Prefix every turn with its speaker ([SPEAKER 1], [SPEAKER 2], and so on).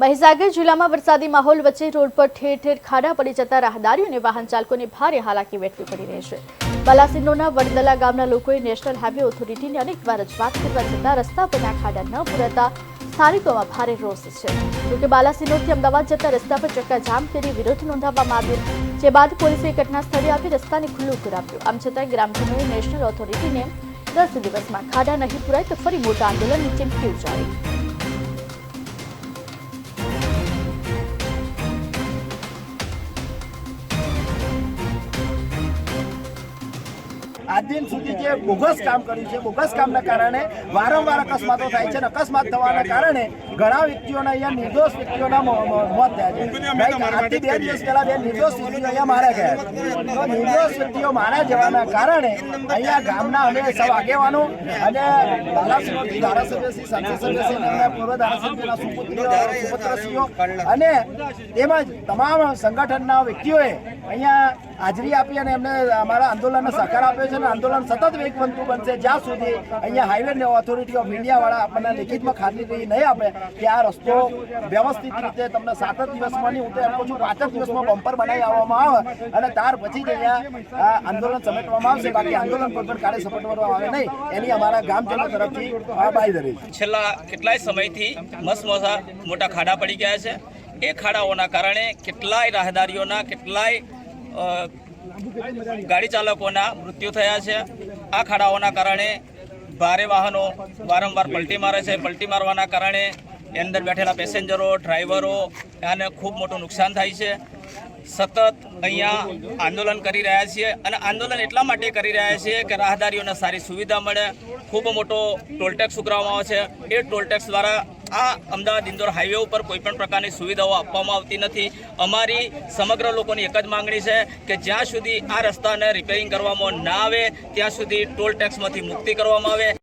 [SPEAKER 1] મહીસાગર જિલ્લામાં વરસાદી માહોલ વચ્ચે રોડ પર ઠેર ઠેર ખાડા પડી જતા રાહદારીઓ અને વાહન ચાલકોને ભારે હાલાકી વેઠવી પડી રહી છે. બાલાસિનોરના વડદલા ગામના લોકોએ નેશનલ હાઈવે ઓથોરિટીને અનેકવાર રજૂઆત કરવા છતાં રસ્તા પરના ખાડા ન પૂરાતા સ્થાનિકોમાં ભારે રોષ છે. જોકે બાલાસિનોરથી અમદાવાદ જતા રસ્તા પર ચક્કાજામ કરી વિરોધ નોંધાવવામાં આવ્યો, જે બાદ પોલીસે ઘટના સ્થળે આવી રસ્તાને ખુલ્લું કરાવ્યું. આમ છતાં ગ્રામજનોએ નેશનલ ઓથોરિટીને દસ દિવસમાં ખાડા નહીં પૂરાય તો ફરી મોટા આંદોલનની ચીમકી ઉચ્ચારી.
[SPEAKER 2] આજ દિન સુધી જે બોગસ કામ કર્યું છે બોગસ કામના કારણે વારંવાર અકસ્માતો થાય છે અને અકસ્માત થવાના કારણે ઘણા વ્યક્તિઓના અહીંયા નિર્દોષ વ્યક્તિઓના મોત થયા છે. બે દિવસ પહેલા બે નિર્દોષ વ્યક્તિઓ અહીંયા માર્યા ગયા. તો નિર્દોષ વ્યક્તિઓ માર્યા જવાના કારણે અહીંયા ગામના અમે સૌ આગેવાનો અને ધારાસભ્ય શ્રી સંસદ સભ્ય અને પૂર્વ ધારાસભ્યના સુપુત્રશ્રીઓ અને તેમજ તમામ સંગઠનના વ્યક્તિઓએ અહીંયા હાજરી આપી અને એમને અમારા આંદોલનને સહકાર આપ્યો છે. અને આંદોલન સતત વેગવંતું બનશે. જ્યાં સુધી અહીંયા હાઈવે ઓથોરિટી ઓફ ઇન્ડિયાવાળા આપણને લેખિતમાં ખાતરી નહીં આપે કે આ રસ્તો વ્યવસ્થિત રીતે તમને સાત દિવસમાં નહીં હું તો છું પાંચ દિવસમાં બમ્પર બનાવી આવવામાં આવે અને ત્યાર પછી જ અહીંયા આંદોલન સમેટવામાં આવશે. બાકી આંદોલન કોઈ પણ કાર્ય સમેટવામાં આવે નહીં. એની અમારા ગામજનો તરફથી બાંયધરી
[SPEAKER 3] છેલ્લા કેટલાય સમયથી મસમોસા મોટા ખાડા પડી ગયા છે. એ ખાડાઓના કારણે કેટલાય રાહદારીઓના, કેટલાય ગાડી ચાલકોના મૃત્યુ થયા છે. આ ખાડાઓના કારણે ભારે વાહનો વારંવાર પલટી મારે છે. પલટી મારવાના કારણે એની અંદર બેઠેલા પેસેન્જરો, ડ્રાઈવરો આને ખૂબ મોટું નુકસાન થાય છે. સતત અહીંયા આંદોલન કરી રહ્યા છીએ અને આંદોલન એટલા માટે કરી રહ્યા છીએ કે રાહદારીઓને સારી સુવિધા મળે. ખૂબ મોટો ટોલટેક્સ ઉઘરાવવામાં આવે છે. એ ટોલટેક્સ દ્વારા આ અમદાવાદ ઇન્દોર હાઈવે ઉપર કોઈપણ પ્રકારની સુવિધાઓ આપવામાં આવતી નથી. અમારી સમગ્ર લોકોની એક જ માંગણી છે કે જ્યાં સુધી આ રસ્તાને રિપેરિંગ કરવામાં ના આવે, ત્યાં સુધી ટોલ ટેક્સમાંથી મુક્તિ કરવામાં આવે.